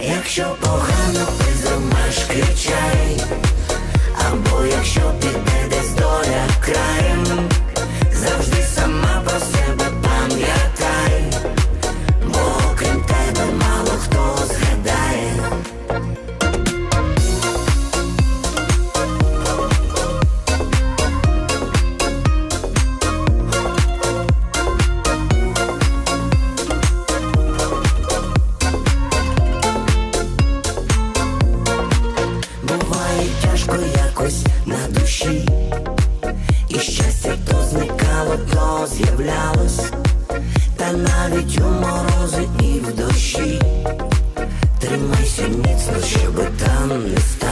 Якщо погано ти ромашки чай, або якщо піде тяжко якось на душі, і щастя то зникало, то з'являлось, та навіть у морози і в дощі. Тримайся міцно, щоби там не сталось.